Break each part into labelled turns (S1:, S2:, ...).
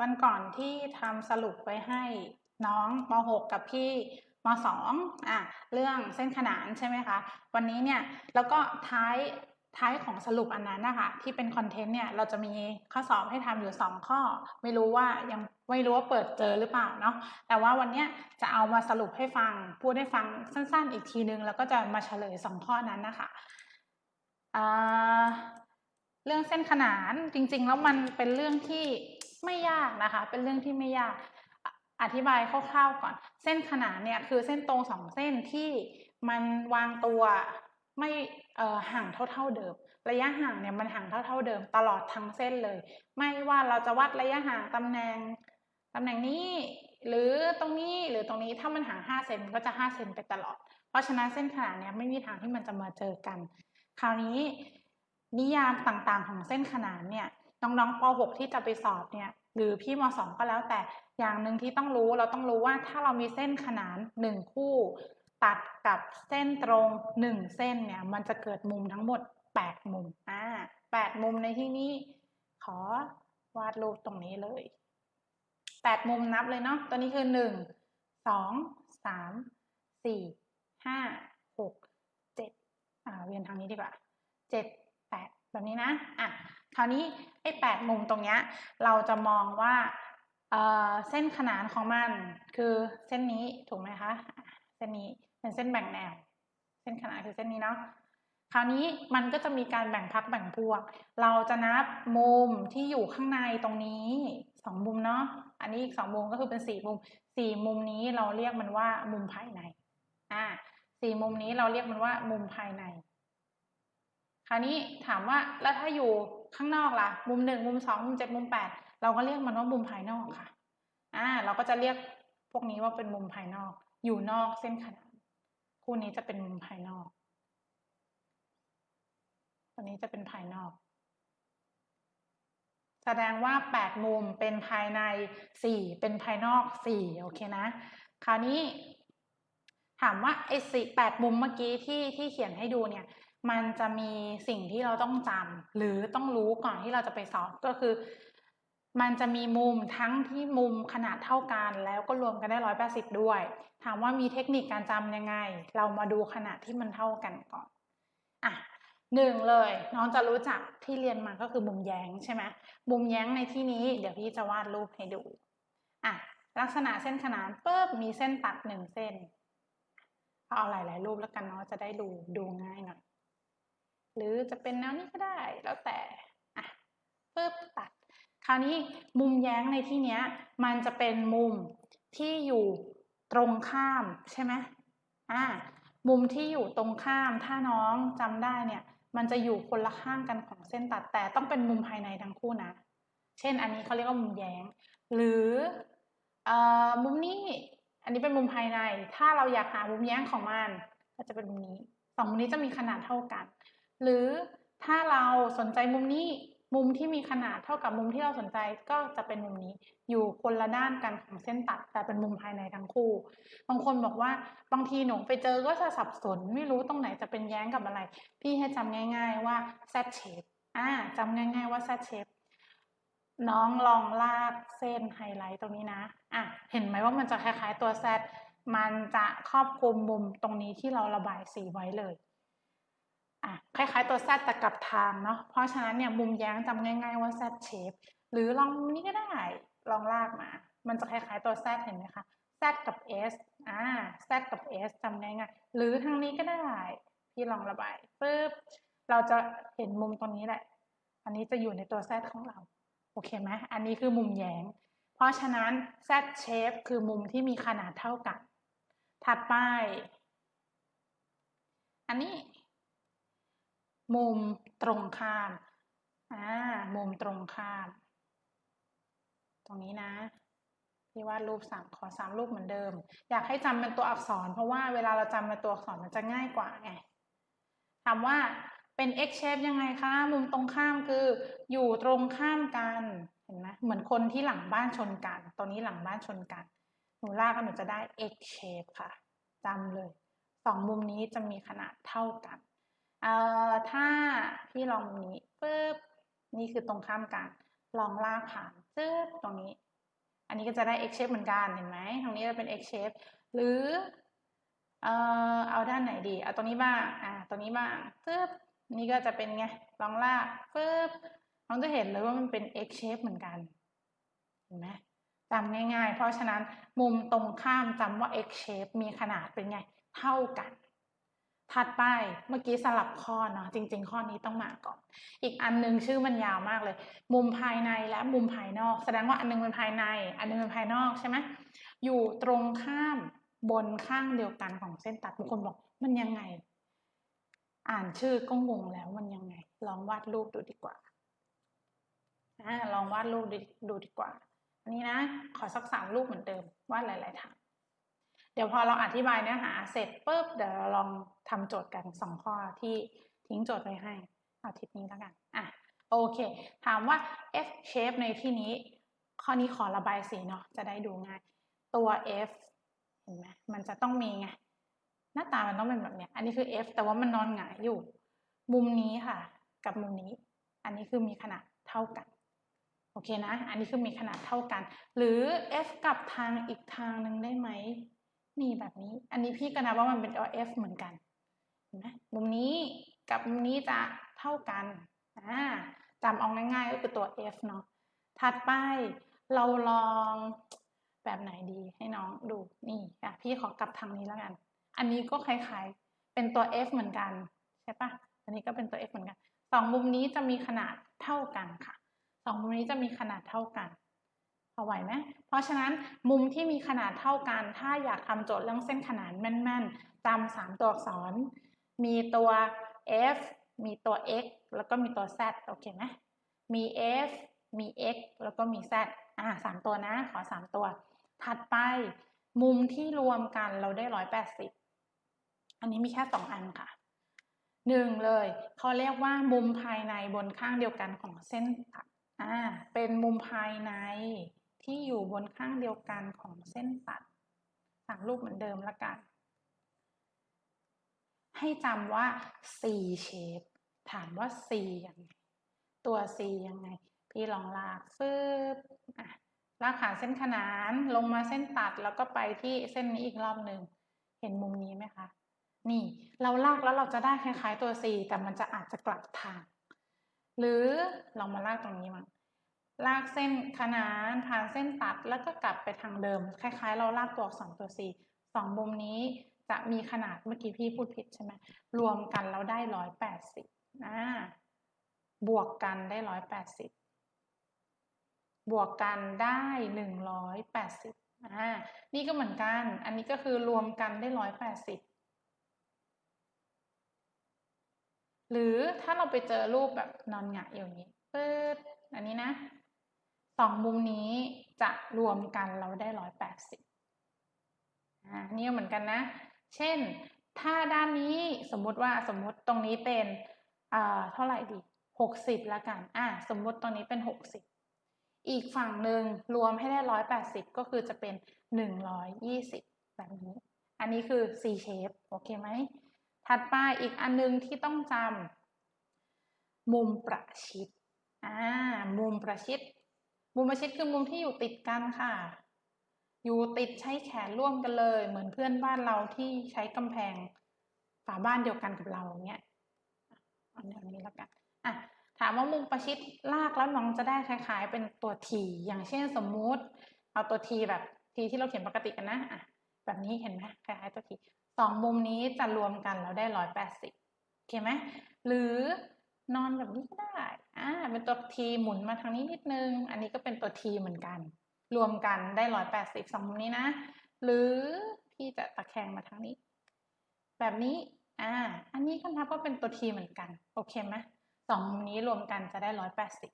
S1: วันก่อนที่ทำสรุปไว้ให้น้องม .6 กับพี่ม .2 อะเรื่องเส้นขนานใช่ไหมคะ วันนี้เนี่ยแล้วก็ท้ายท้ายของสรุปอันนั้นนะคะที่เป็นคอนเทนต์เนี่ยเราจะมีข้อสอบให้ทำอยู่ 2 ข้อ ไม่รู้ว่ายังไม่รู้ว่าเปิดเจอหรือเปล่าเนาะแต่ว่าวันนี้จะเอามาสรุปให้ฟัง พูดให้ฟังสั้นๆ อีกทีนึง แล้วก็จะมาเฉลย 2 ข้อนั้นนะคะอ่า รื่องเส้นขนานจริง ๆ แล้วมันเป็นเรื่องที่ไม่ยากนะคะ เป็นเรื่องที่ไม่ยาก อธิบายคร่าวๆก่อน เส้นขนานเนี่ยคือเส้นตรงสองเส้นที่มันวางตัวไม่ห่างเท่า ๆเดิม ระยะห่างเนี่ยมันห่างเท่า ๆเดิม ตลอดทั้งเส้นเลย ไม่ว่าเราจะวัดระยะห่างตำแหน่งตำแหน่งนี้หรือตรงนี้หรือตรงนี้ถ้ามันห่าง5เซนก็จะ5เซนไปตลอด เพราะฉะนั้นเส้นขนานเนี่ยไม่มีทางที่มันจะมาเจอกัน คราวนี้ นิยามต่างๆของเส้นขนานเนี่ยน้องๆป .6 ที่จะไปสอบเนี่ยหรือพี่ม .2 ก็แล้วแต่อย่างหนึ่งที่ต้องรู้เราต้องรู้ว่าถ้าเรามีเส้นขนานหนึ่งคู่ ตัดกับเส้นตรงหนึ่งเส้นเนี่ยมันจะเกิดมุมทั้งหมด 8 มุมอ่า8 มุมในที่นี้ขอวาดรูปตรงนี้เลย 8 มุมนับเลยเนาะตัวนี้คือ 1 2 3 4 5 6 7อ่าเวียนทางนี้ดีกว่าเจ็ด แบบนี้นะอะคราวนี้ไอ้แปดมุมตรงเนี้ยเราจะมองว่าเออเส้นขนานของมันคือเส้นนี้ถูกไหมคะอะเส้นนี้เป็นเส้นแบ่งแนว เส้นขนานคือเส้นนี้เนาะคราวนี้มันก็จะมีการแบ่งพักแบ่งพวก เราจะนับมุมที่อยู่ข้างในตรงนี้สองมุมเนาะอันนี้อีกสองมุมก็คือเป็นสี่มุมสี่มุมนี้เราเรียกมันว่ามุมภายในอ่าสี่มุมนี้เราเรียกมันว่ามุมภายใน คราวนี้ถามว่าแล้วถ้าอยู่ข้างนอกล่ะ มุมหนึ่งมุมสองมุมเจ็ดมุมแปดเราก็เรียกมันว่ามุมภายนอกค่ะ อ่า เราก็จะเรียกพวกนี้ว่าเป็นมุมภายนอก อยู่นอกเส้นขนานคู่นี้จะเป็นมุมภายนอกตัวนี้จะเป็นภายนอก แสดงว่าแปดมุมเป็นภายในสี่เป็นภายนอกสี่โอเคนะ คราวนี้ ถามว่าไอ้สี่แปดมุมเมื่อกี้ที่ที่เขียนให้ดูเนี่ย มันจะมีสิ่งที่เราต้องจำหรือต้องรู้ก่อนที่เราจะไปสอบก็คือ มันจะมีมุมทั้งที่มุมขนาดเท่ากัน แล้วก็รวมกันได้ร้อยแปดสิบด้วย ถามว่ามีเทคนิคการจำยังไง เรามาดูขนาดที่มันเท่ากันก่อนอะหนึ่งเลยน้องจะรู้จักที่เรียนมาก็คือมุมแย้งใช่ไหมมุมแย้งในที่นี้ เดี๋ยวพี่จะวาดรูปให้ดูอะลักษณะเส้นขนานปุ๊บมีเส้นตัดหนึ่งเส้นเอาหลาย ๆ รูปแล้วกันเนาะจะได้ดูดูง่ายหน่อย หรือจะเป็นแนวนี้ก็ได้แล้วแต่อะปึ๊บตัด คราวนี้มุมแย้งในที่เนี้ย มันจะเป็นมุมที่อยู่ตรงข้ามใช่ไหมอ่ามุมที่อยู่ตรงข้ามถ้าน้องจำได้เนี่ย มันจะอยู่คนละข้างกันของเส้นตัด แต่ต้องเป็นมุมภายในทั้งคู่นะ เช่นอันนี้เขาเรียกว่ามุมแย้ง หรืออมุมนี้อันนี้เป็นมุมภายใน ถ้าเราอยากหามุมแย้งของมัน ก็จะเป็นมุมนี้สองมุมนี้จะมีขนาดเท่ากัน หรือถ้าเราสนใจมุมนี้มุมที่มีขนาดเท่ากับมุมที่เราสนใจก็จะเป็นมุมนี้อยู่คนละด้านกันของเส้นตัด แต่เป็นมุมภายในทั้งคู่ บางคนบอกว่าบางทีหนูไปเจอก็จะสับสน ไม่รู้ตรงไหนจะเป็นแย้งกับอะไร พี่ให้จำง่าย ๆว่า Z shape อ่าจำง่าย ๆว่า Z shape น้องลองลากเส้นไฮไลท์ตรงนี้นะอะเห็นไหมว่ามันจะคล้ายๆตัว Z มันจะครอบคลุมมุมตรงนี้ที่เราระบายสีไว้เลย คล้ายๆตัว Z แต่กลับทางเนาะ เพราะฉะนั้นเนี่ยมุมแย้งจำง่าย ๆว่า Z shape หรือลองมุมนี้ก็ได้ ลองลากมา มันจะคล้ายๆตัว Z เห็นไหมคะ Z กับ S อ่า Z กับ S จำง่ายๆ หรือทางนี้ก็ได้ พี่ลองระบายปึ๊บ เราจะเห็นมุมตรงนี้แหละ อันนี้จะอยู่ในตัว Z ของเรา โอเคไหมอันนี้คือมุมแย้ง เพราะฉะนั้น Z shape คือมุมที่มีขนาดเท่ากัน ถัดไป อันนี้ มุมตรงข้ามอ่ามุมตรงข้าม ตรงนี้นะพี่วาดรูปสามขอสามรูปเหมือนเดิม อยากให้จำเป็นตัวอักษร เพราะว่าเวลาเราจำเป็นตัวอักษรมันจะง่ายกว่าไงถามว่าเป็น x shape ยังไงคะ มุมตรงข้ามคือ อยู่ตรงข้ามกันเห็นไหมเหมือนคนที่หลังบ้านชนกันตรงนี้หลังบ้านชนกัน หนูลากก็หนูจะได้ x shape ค่ะจำเลยสองมุมนี้จะมีขนาดเท่ากัน เอ่อถ้าพี่ลองมุมนี้ปึ๊บนี่คือตรงข้ามกัน ลองลากผ่านซึบตรงนี้ อันนี้ก็จะได้ x shape เหมือนกันเห็นไหมตรงนี้จะเป็น x shape หรือเอ่อเอาด้านไหนดีเอาตรงนี้บ้างอ่าตรงนี้บ้างซึบนี่ก็จะเป็นไงลองลากปึ๊บน้องจะเห็นเลยว่ามันเป็น x shape เหมือนกันเห็นไหมจำง่ายๆ เพราะฉะนั้นมุมตรงข้ามจำว่า x shape มีขนาดเป็นไง เท่ากัน ถัดไปเมื่อกี้สลับข้อเนาะจริง ๆ ข้อนี้ต้องมาก่อน อีกอันหนึงชื่อมันยาวมากเลย มุมภายในและมุมภายนอก แสดงว่าอันหนึงเป็นภายใน อันหนึงเป็นภายนอกใช่ไหมอยู่ตรงข้ามบนข้างเดียวกันของเส้นตัดบางคนบอกมันยังไง อ่านชื่อก็งงแล้วมันยังไง ลองวาดรูปดูดีกว่าอลองวาดรูปดูดีกว่า อันนี้นะ ขอสักสามรูปเหมือนเดิมวาดหลายๆทาง ดี๋ยวพอเราอธิบายเนื้อหาเสร็จปุ๊บเดี๋ยวเราลองทำโจทย์กันสองข้อที่ทิ้งโจทย์ไว้ให้อาทิตย์นี้แล้วกันอะโอเค ถามว่า F shape ในที่นี้ ข้อนี้ขอระบายสีเนาะจะได้ดูง่าย ตัว F เห็นไหมมันจะต้องมีไงหน้าตามันต้องเป็นแบบเนี้ยอันนี้คือ F แต่ว่ามันนอนหงายอยู่ มุมนี้ค่ะ กับมุมนี้ อันนี้คือมีขนาดเท่ากันโอเคนะ อันนี้คือมีขนาดเท่ากัน หรือ F กับทางอีกทางหนึ่งได้ไหม นี่แบบนี้ อันนี้พี่ก็นับว่ามันเป็นตัว F เหมือนกันเห็นไหมมุมนี้กับมุมนี้จะเท่ากันอ่าจำเอาง่ายๆก็คือตัว F เนาะถัดไปเราลองแบบไหนดีให้น้องดูนี่อะพี่ขอกลับทางนี้แล้วกัน อันนี้ก็คล้ายๆ เป็นตัว F เหมือนกันใช่ปะอันนี้ก็เป็นตัว F เหมือนกันสองมุมนี้จะมีขนาดเท่ากันค่ะสองมุมนี้จะมีขนาดเท่ากัน พอไหวไหมเพราะฉะนั้นมุมที่มีขนาดเท่ากัน ถ้าอยากทำโจทย์เรื่องเส้นขนานแม่นๆจำสามตัวอักษร มีตัว f มีตัว x แล้วก็มีตัว z โอเคไหมมี f มี x แล้วก็มี z อ่าสามตัวนะ ขอสามตัว ถัดไปมุมที่รวมกันเราได้ร้อยแปดสิบอันนี้มีแค่สองอันค่ะหนึ่งเลยเขาเรียกว่ามุมภายในบนข้างเดียวกันของเส้นตัดอ่าเป็นมุมภายใน ที่อยู่บนข้างเดียวกันของเส้นตัดสั่งรูปเหมือนเดิมละกัน ให้จำว่า C shape ถามว่า C ยังไง ตัว C ยังไง พี่ลองลากฟืบลากผ่านเส้นขนานลงมาเส้นตัดแล้วก็ไปที่เส้นนี้อีกรอบหนึ่ง เห็นมุมนี้ไหมคะ นี่เราลากแล้วเราจะได้คล้ายๆตัว C แต่มันจะอาจจะกลับทาง หรือลองมาลากตรงนี้มั้ง ลากเส้นขนานผ่านเส้นตัดแล้วก็กลับไปทางเดิม คล้ายๆ เราลากตัวอักษรตัว C สองมุมนี้จะมีขนาดเมื่อกี้พี่พูดผิดใช่ไหมรวมกันแล้วได้ร้อยแปดสิบอ่าบวกกันได้ร้อยแปดสิบบวกกันได้หนึ่งร้อยแปดสิบอ่านี่ก็เหมือนกัน อันนี้ก็คือรวมกันได้ร้อยแปดสิบหรือถ้าเราไปเจอรูปแบบนอนหงายอย่างนี้ปื๊ดอันนี้นะ สองมุมนี้จะรวมกันเราได้ร้อยแปดสิบอ่านี่เหมือนกันนะ เช่น ถ้าด้านนี้สมมุติว่าสมมุติตรงนี้เป็นอ่าเท่าไหร่ดีหกสิบละกันอ่าสมมุติตรงนี้เป็นหกสิบอีกฝั่งหนึ่งรวมให้ได้ร้อยแปดสิบก็คือจะเป็นหนึ่งร้อยยี่สิบแบบนี้ อันนี้คือ C shape โอเคไหม ถัดไปอีกอันนึงที่ต้องจำมุมประชิดอ่ามุมประชิด มุมประชิดคือมุมที่อยู่ติดกันค่ะ อยู่ติดใช้แขนร่วมกันเลย เหมือนเพื่อนบ้านเราที่ใช้กำแพงฝาบ้านเดียวกันกับเราเงี้ยอันนี้อันนี้แล้วกันอะถามว่ามุมประชิดลากแล้วน้องจะได้คล้ายๆ เป็นตัวทีอย่างเช่นสมมุติ เอาตัวทีแบบทีที่เราเขียนปกติกันนะอะแบบนี้เห็นไหมคล้ายๆตัวทีสองมุมนี้จะรวมกันแล้วได้ร้อยแปดสิบโอเคไหมหรือนอนแบบนี้ก็ได้ อ่าเป็นตัวทีหมุนมาทางนี้นิดนึง อันนี้ก็เป็นตัวทีเหมือนกัน รวมกันได้ร้อยแปดสิบสองมุมนี้นะ หรือพี่จะตะแคงมาทางนี้ แบบนี้อ่าอันนี้ก็นับว่าเป็นตัวทีเหมือนกัน โอเคไหมสองมุมนี้รวมกันจะได้ร้อยแปดสิบ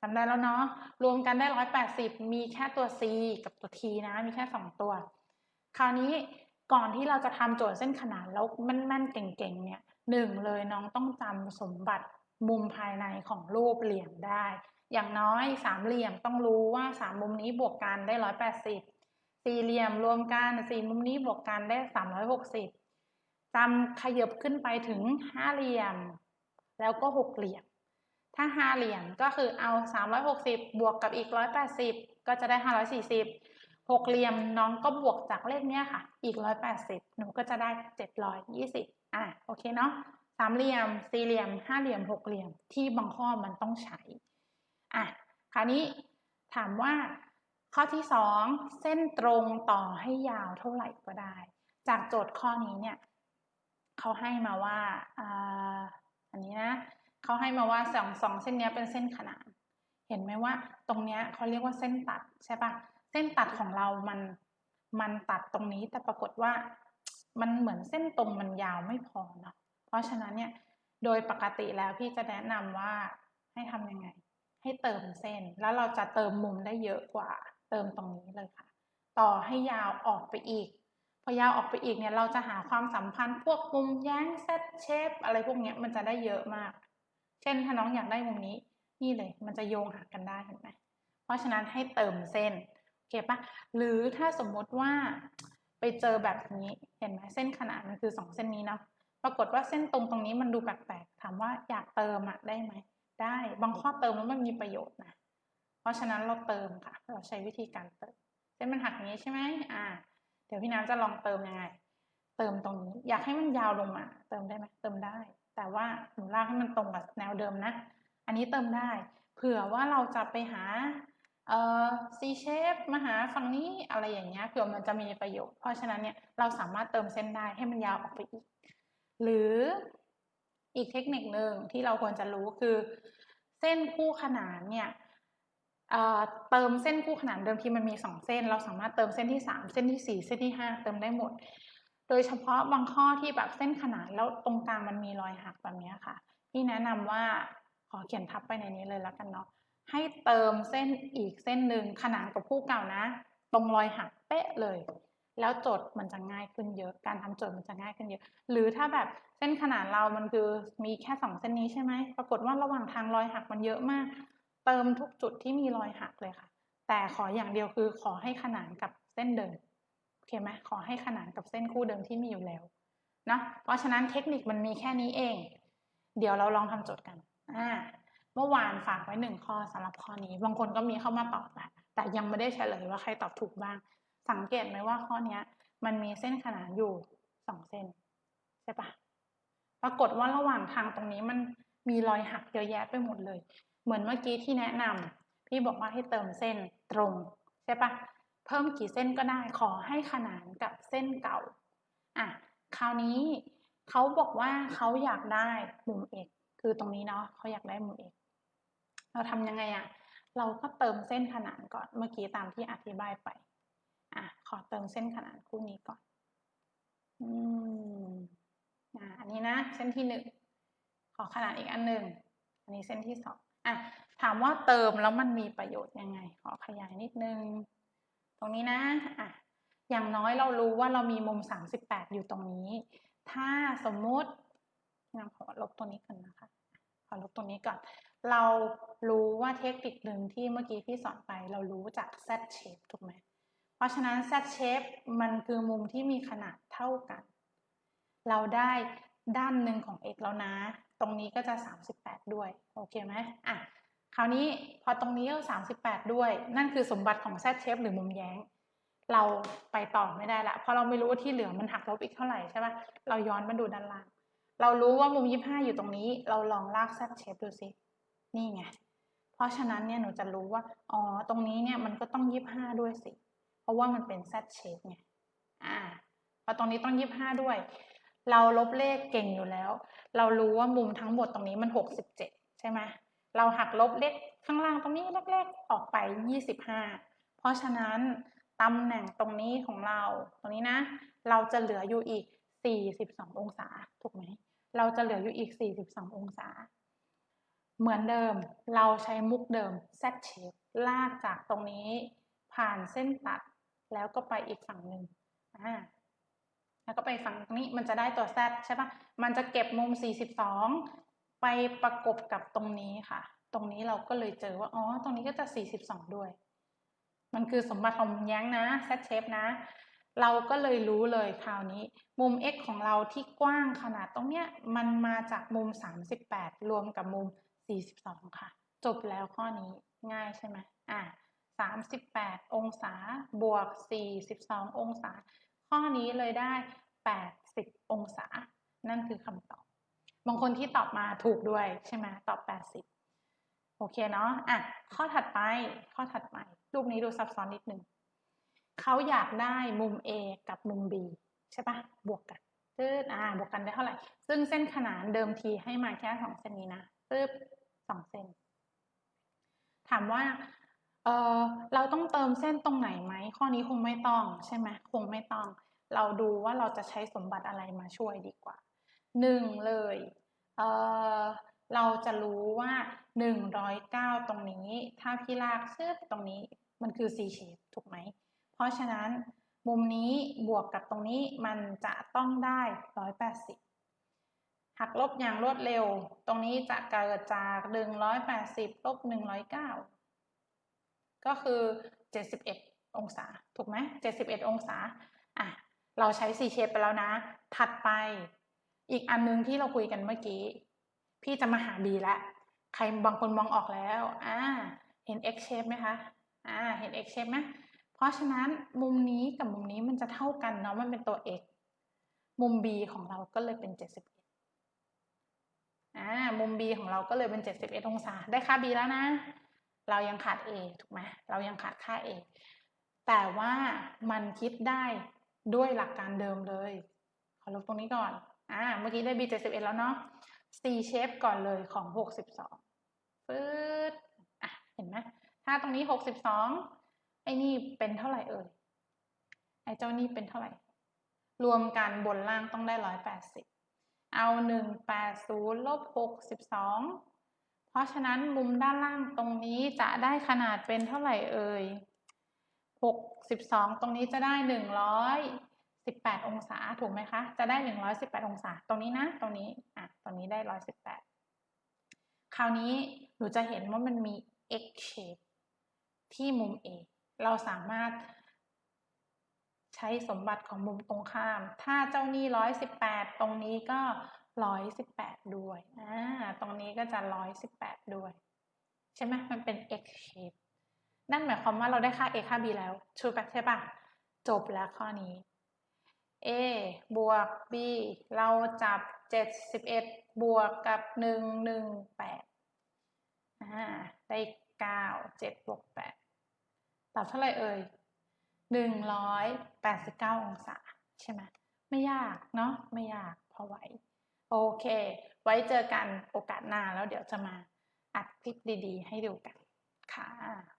S1: ทำได้แล้วเนาะ รวมกันได้ร้อยแปดสิบมีแค่ตัว C กับตัว T นะ มีแค่สองตัว คราวนี้ก่อนที่เราจะทำโจทย์เส้นขนานแล้วแม่นๆเก่งๆเนี่ยหนึ่งเลยน้องต้องจำสมบัติ มุมภายในของรูปเหลี่ยมได้ อย่างน้อยสามเหลี่ยมต้องรู้ว่าสามมุมนี้บวกกันได้ร้อยแปดสิบสี่เหลี่ยมรวมกันสี่มุมนี้บวกกันได้สามร้อยหกสิบจำขยับขึ้นไปถึงห้าเหลี่ยม แล้วก็หกเหลี่ยม ถ้าห้าเหลี่ยมก็คือเอาสามร้อยหกสิบบวกกับอีกร้อยแปดสิบก็จะได้ห้าร้อยสี่สิบหกเหลี่ยมน้องก็บวกจากเลขเนี้ยค่ะ อีกร้อยแปดสิบหนูก็จะได้เจ็ดร้อยยี่สิบอะโอเคเนาะ สามเหลี่ยม สี่เหลี่ยม ห้าเหลี่ยม หกเหลี่ยม ที่บางข้อมันต้องใช้ อะ คราวนี้ถามว่าข้อที่สองเส้นตรงต่อให้ยาวเท่าไหร่ก็ได้ จากโจทย์ข้อนี้เนี่ยเขาให้มาว่าอ,อันนี้นะเขาให้มาว่าสองสองเส้นนี้เป็นเส้นขนาน เห็นไหมว่าตรงเนี้ยเขาเรียกว่าเส้นตัดใช่ปะเส้นตัดของเรามันมันตัดตรงนี้แต่ปรากฏว่ามันเหมือนเส้นตรงมันยาวไม่พอเนาะ เพราะฉะนั้นเนี่ยโดยปกติแล้วพี่จะแนะนำว่าให้ทำยังไง ให้เติมเส้น แล้วเราจะเติมมุมได้เยอะกว่า เติมตรงนี้เลยค่ะ ต่อให้ยาวออกไปอีก พอยาวออกไปอีกเนี่ยเราจะหาความสัมพันธ์ พวกมุมแย้งเซตเชฟอะไรพวกเนี้ยมันจะได้เยอะมาก เช่นถ้าน้องอยากได้มุมนี้นี่เลย มันจะโยงหากันได้เห็นไหมเพราะฉะนั้นให้เติมเส้นโอเคปะหรือถ้าสมมติว่าไปเจอแบบนี้เห็นไหมเส้นขนานมันคือสองเส้นนี้เนาะ ปรากฏว่าเส้นตรงตรงนี้มันดูแปลกๆถามว่าอยากเติมอะได้ไหมได้บางข้อเติมแล้วมันมีประโยชน์นะเพราะฉะนั้นเราเติมค่ะ เราใช้วิธีการเติม เส้นมันหักอย่างนี้ใช่ไหมอ่า เดี๋ยวพี่น้ำจะลองเติมยังไง เติมตรงนี้ อยากให้มันยาวลงมา เติมได้ไหมเติมได้ แต่ว่าหนูลากให้มันตรงกับแนวเดิมนะ อันนี้เติมได้ เผื่อว่าเราจะไปหาเอ่อ C shape มาหาฝั่งนี้อะไรอย่างเงี้ยเผื่อมันจะมีประโยชน์ เพราะฉะนั้นเนี่ยเราสามารถเติมเส้นได้ให้มันยาวออกไปอีก หรืออีกเทคนิคหนึ่งที่เราควรจะรู้คือ เส้นคู่ขนานเนี่ยเเติมเส้นคู่ขนานเดิมทีมันมีสองเส้น เราสามารถเติมเส้นที่สามเส้นที่สี่เส้นที่ห้าเติมได้หมด โดยเฉพาะบางข้อที่แบบเส้นขนานแล้วตรงกลางมันมีรอยหักแบบนี้ค่ะพี่แนะนำว่าขอเขียนทับไปในนี้เลยแล้วกันเนาะให้เติมเส้นอีกเส้นหนึ่งขนานกับคู่เก่านะ ตรงรอยหักเป๊ะเลย แล้วโจทย์มันจะง่ายขึ้นเยอะ การทำโจทย์มันจะง่ายขึ้นเยอะ หรือถ้าแบบเส้นขนานเรามันคือมีแค่สองเส้นนี้ใช่ไหม ปรากฏว่าระหว่างทางรอยหักมันเยอะมาก เติมทุกจุดที่มีรอยหักเลยค่ะ แต่ขออย่างเดียวคือขอให้ขนานกับเส้นเดิมโอเคไหมขอให้ขนานกับเส้นคู่เดิมที่มีอยู่แล้วนะเพราะฉะนั้นเทคนิคมันมีแค่นี้เอง เดี๋ยวเราลองทำโจทย์กันอ่าเมื่อวานฝากไว้หนึ่งข้อสำหรับข้อนี้ บางคนก็มีเข้ามาตอบแหละแต่ยังไม่ได้เฉลยว่าใครตอบถูกบ้าง สังเกตไหมว่าข้อนี้มันมีเส้นขนานอยู่สองเส้นใช่ปะปรากฏว่าระหว่างทางตรงนี้มันมีรอยหักเยอะแยะไปหมดเลย เหมือนเมื่อกี้ที่แนะนำพี่บอกว่าให้เติมเส้นตรงใช่ปะเพิ่มกี่เส้นก็ได้ขอให้ขนานกับเส้นเก่าอะคราวนี้เขาบอกว่าเขาอยากได้มุมเอกคือตรงนี้เนาะเขาอยากได้มุมเอกเราทำยังไงอะเราก็เติมเส้นขนานก่อนเมื่อกี้ตามที่อธิบายไป อะขอเติมเส้นขนานคู่นี้ก่อน อืมอะอันนี้นะ เส้นที่หนึ่งขอขนาดอีกอันหนึ่งอันนี้เส้นที่สองอะถามว่าเติมแล้วมันมีประโยชน์ยังไง ขอขยายนิดนึง ตรงนี้นะอะอย่างน้อยเรารู้ว่าเรามีมุมสามสิบแปดอยู่ตรงนี้ ถ้าสมมุตินำขอลบตัวนี้ก่อนนะคะ ขอลบตรงนี้ก่อน เรารู้ว่าเทคนิคหนึ่งที่เมื่อกี้พี่สอนไป เรารู้จาก Z shape ถูกไหม เพราะฉะนั้น Z shape มันคือมุมที่มีขนาดเท่ากัน เราได้ด้านหนึ่งของ x แล้วนะ ตรงนี้ก็จะ 38 ด้วย โอเคไหมอะ คราวนี้พอตรงนี้ก็ 38 ด้วย นั่นคือสมบัติของ Z shape หรือมุมแย้ง เราไปต่อไม่ได้ละ เพราะเราไม่รู้ว่าที่เหลือมันหักลบอีกเท่าไหร่ใช่ปะเราย้อนมาดูด้านล่าง เรารู้ว่ามุม 25 อยู่ตรงนี้ เราลองลาก Z shape ดูสิ นี่ไง เพราะฉะนั้นเนี่ยหนูจะรู้ว่า อ๋อ ตรงนี้เนี่ยมันก็ต้อง 25 ด้วยสิ ราะว่ามันเป็น Z shape ไงอ่าพอตรงนี้ต้องยี่ห้าด้วย เราลบเลขเก่งอยู่แล้ว เรารู้ว่ามุมทั้งหมดตรงนี้มันหกสิบเจ็ดใช่ไหมเราหักลบเลขข้างล่างตรงนี้เล็กๆออกไปยี่สิบห้าเพราะฉะนั้นตำแหน่งตรงนี้ของเรา ตรงนี้นะ เราจะเหลืออยู่อีกสี่สิบสององศา ถูกไหม เราจะเหลืออยู่อีกสี่สิบสององศา เหมือนเดิม เราใช้มุกเดิม Z shape ลากจากตรงนี้ ผ่านเส้นตัด แล้วก็ไปอีกฝั่งหนึ่งอ่าแล้วก็ไปฝั่งนี้มันจะได้ตัว z ใช่ปะมันจะเก็บมุม 42 ไปประกบกับตรงนี้ค่ะ ตรงนี้เราก็เลยเจอว่า อ๋อ ตรงนี้ก็จะ 42 ด้วย มันคือสมบัติของมุมแย้งนะ z shape นะ เราก็เลยรู้เลยคราวนี้ มุม x ของเราที่กว้างขนาดตรงเนี้ย มันมาจากมุม 38 รวมกับมุม 42 ค่ะ จบแล้วข้อนี้ง่ายใช่ไหมอะ 38 องศาบวก 42 องศา ข้อนี้เลยได้ 80 องศา นั่นคือคำตอบบางคนที่ตอบมาถูกด้วยใช่ไหมตอบ 80 โอเคเนาะอะข้อถัดไปข้อถัดไป รูปนี้ดูซับซ้อนนิดนึงเขาอยากได้มุม A กับมุม B ใช่ปะบวกกันตึ๊ดอ่าบวกกันได้เท่าไหร่ ซึ่งเส้นขนานเดิมทีให้มาแค่สองเส้นนี้นะตึ๊บสองเส้น ถามว่า เออเราต้องเติมเส้นตรงไหนไหม ข้อนี้คงไม่ต้องใช่ไหมคงไม่ต้อง เราดูว่าเราจะใช้สมบัติอะไรมาช่วยดีกว่าหนึ่งเลยเออเราจะรู้ว่าหนึ่งร้อยเก้าตรงนี้ ถ้าพี่ลากเสื้อตรงนี้มันคือ C shape ถูกไหม เพราะฉะนั้นมุมนี้บวกกับตรงนี้มันจะต้องได้ร้อยแปดสิบหักลบอย่างรวดเร็ว ตรงนี้จะเกิดจากหนึ่งร้อยแปดสิบลบหนึ่งร้อยเก็คือเจ็ดสิบเอ็ดองศา ถูกไหมเจ็ดสิบเอ็ดองศาอะเราใช้ C shape ไปแล้วนะ ถัดไปอีกอันนึงที่เราคุยกันเมื่อกี้ พี่จะมาหา B ล้วใครบางคนมองออกแล้วอ่าเห็น X shape ไหมคะอ่าเห็น X shape ไหมเพราะฉะนั้นมุมนี้กับมุมนี้มันจะเท่ากันเนาะมันเป็นตัว x มุม b ของเราก็เลยเป็น 71อ่ามุม b ของเราก็เลยเป็น 71 องศา ได้ค่า b แล้วนะ เรายังขาด a ถูกไหมเรายังขาดค่า a แต่ว่ามันคิดได้ด้วยหลักการเดิมเลย ขอลบตรงนี้ก่อน อ่า เมื่อกี้ได้ b 71แล้วเนาะ c shape ก่อนเลยของ 62ฟืดอะ เห็นไหมถ้าตรงนี้ 62 ไอ้นี่เป็นเท่าไหร่เอ่ย ไอ้เจ้านี่เป็นเท่าไหร่ รวมกันบนล่างต้องได้ 180 เอา 180ลบ62 เพราะฉะนั้นมุมด้านล่างตรงนี้จะได้ขนาดเป็นเท่าไหร่เอ่ย62 ตรงนี้จะได้ 118 องศาถูกไหมคะ จะได้ 118 องศา ตรงนี้นะ ตรงนี้ อะ ตรงนี้ได้ 118 คราวนี้หนูจะเห็นว่ามันมี x shape ที่มุม A เราสามารถใช้สมบัติของมุมตรงข้าม ถ้าเจ้านี้ร้อยสิบแปดตรงนี้ก็ ร้อยสิบแปดด้วยอ่าตรงนี้ก็จะร้อยสิบแปดด้วย ใช่ไหมมันเป็น x shape นั่นหมายความว่าเราได้ค่า a ค่า b แล้วชูแปใช่ปะจบแล้วข้อนี้ a บวก b เราจับเจ็ดสิบเอ็ดบวกกับหนึ่งหนึ่งแปดอ่าได้เก้าเจ็ดบวกแปดตอบเท่าไหร่เอ่ยหนึ่งร้อยแปดสิบเก้าองศา ใช่ไหมไม่ยากเนาะไม่ยากพอไหว โอเค ไว้เจอกันโอกาสหน้าแล้วเดี๋ยวจะมาอัดคลิปดีๆ ให้ดูกันค่ะ